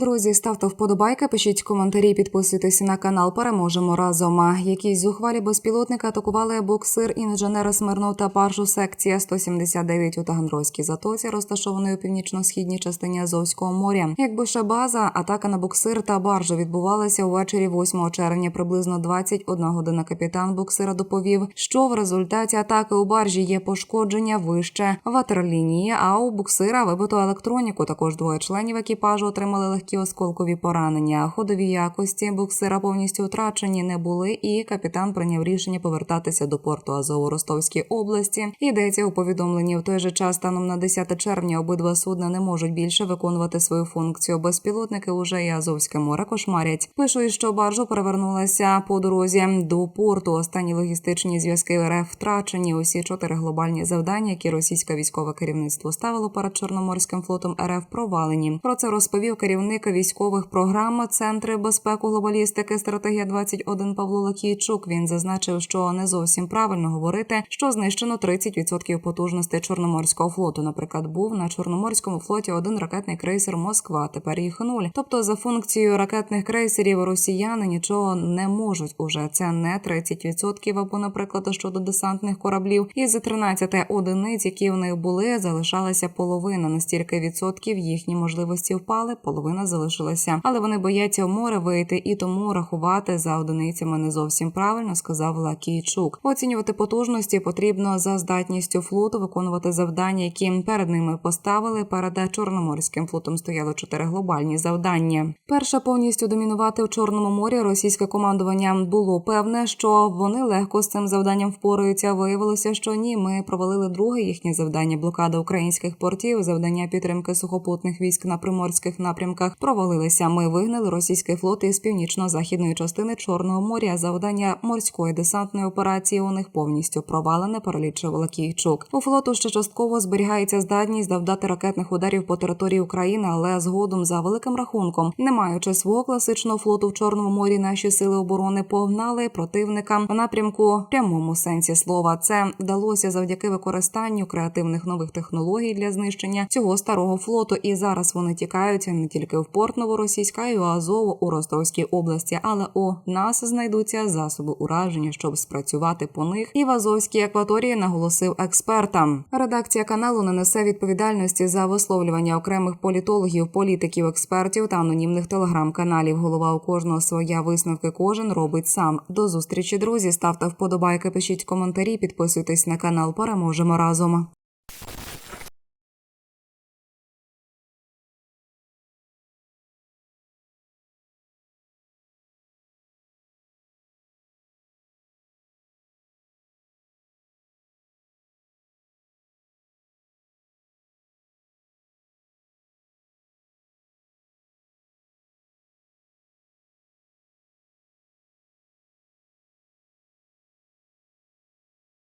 Друзі, ставте вподобайки, пишіть коментарі, підписуйтесь на канал. Переможемо разом. Якісь зухвалі безпілотники атакували буксир інженера Смирнов та паршу секція 179 у Таганрозькій затоці, розташованої у північно-східній частині Азовського моря. Якби ще база, атака на буксир та баржу відбувалася увечері 8 червня, приблизно 21 година. Капітан буксира доповів, що в результаті атаки у баржі є пошкодження вище ватерлінії, а у буксира вибито електроніку. Також двоє членів екіпажу отримали легкі осколкові поранення. Ходові якості буксира повністю втрачені не були, і капітан прийняв рішення повертатися до порту Азову у Ростовській області. Йдеться у повідомленні в той же час, станом на 10 червня, обидва судна не можуть більше виконувати свою функцію. Безпілотники уже і Азовське море кошмарять. Пишуть, що баржа перевернулася по дорозі до порту. Останні логістичні зв'язки РФ втрачені. Усі чотири глобальні завдання, які російське військове керівництво ставило перед Чорноморським флотом РФ, провалені. Про це розповів керівник військових програм Центри безпеку глобалістики стратегія 21 Павло Лакійчук. Він зазначив, що не зовсім правильно говорити, що знищено 30% потужностей Чорноморського флоту. Наприклад, був на Чорноморському флоті один ракетний крейсер Москва. Тепер їх нуль. Тобто, за функцією ракетних крейсерів росіяни нічого не можуть уже. Це не 30% або, наприклад, щодо десантних кораблів. Із 13 одиниць, які в них були, залишалася половина. Настільки відсотків їхні можливості впали, половина залишилася. Але вони бояться море вийти і тому рахувати за одиницями не зовсім правильно, сказав Лакійчук. Оцінювати потужності потрібно за здатністю флоту виконувати завдання, які перед ними поставили. Перед Чорноморським флотом стояло чотири глобальні завдання. Перше повністю домінувати в Чорному морі. Російське командування було певне, що вони легко з цим завданням впораються. Виявилося, що ні. Ми провалили друге їхнє завдання блокада українських портів. Завдання підтримки сухопутних військ на приморських напрямках провалилися. Ми вигнали російський флот із північно-західної частини Чорного моря. Завдання морської десантної операції у них повністю провалене. Перелічив Лакійчук. У флоту ще частково зберігається здатність завдати ракетних ударів по території України, але згодом за великим рахунком, не маючи свого класичного флоту в Чорному морі, наші сили оборони погнали противника в напрямку прямому сенсі слова. Це вдалося завдяки використанню креативних нових технологій для знищення цього старого флоту. І зараз вони тікають не тільки в порт Новоросійська, і у Азову у Ростовській області, але у нас знайдуться засоби ураження, щоб спрацювати по них. І в Азовській акваторії наголосив експертам. Редакція каналу не несе відповідальності за висловлювання окремих політологів, політиків, експертів та анонімних телеграм-каналів. Голова у кожного своя висновки. Кожен робить сам. До зустрічі, друзі. Ставте вподобайки, пишіть коментарі, підписуйтесь на канал. Переможемо разом.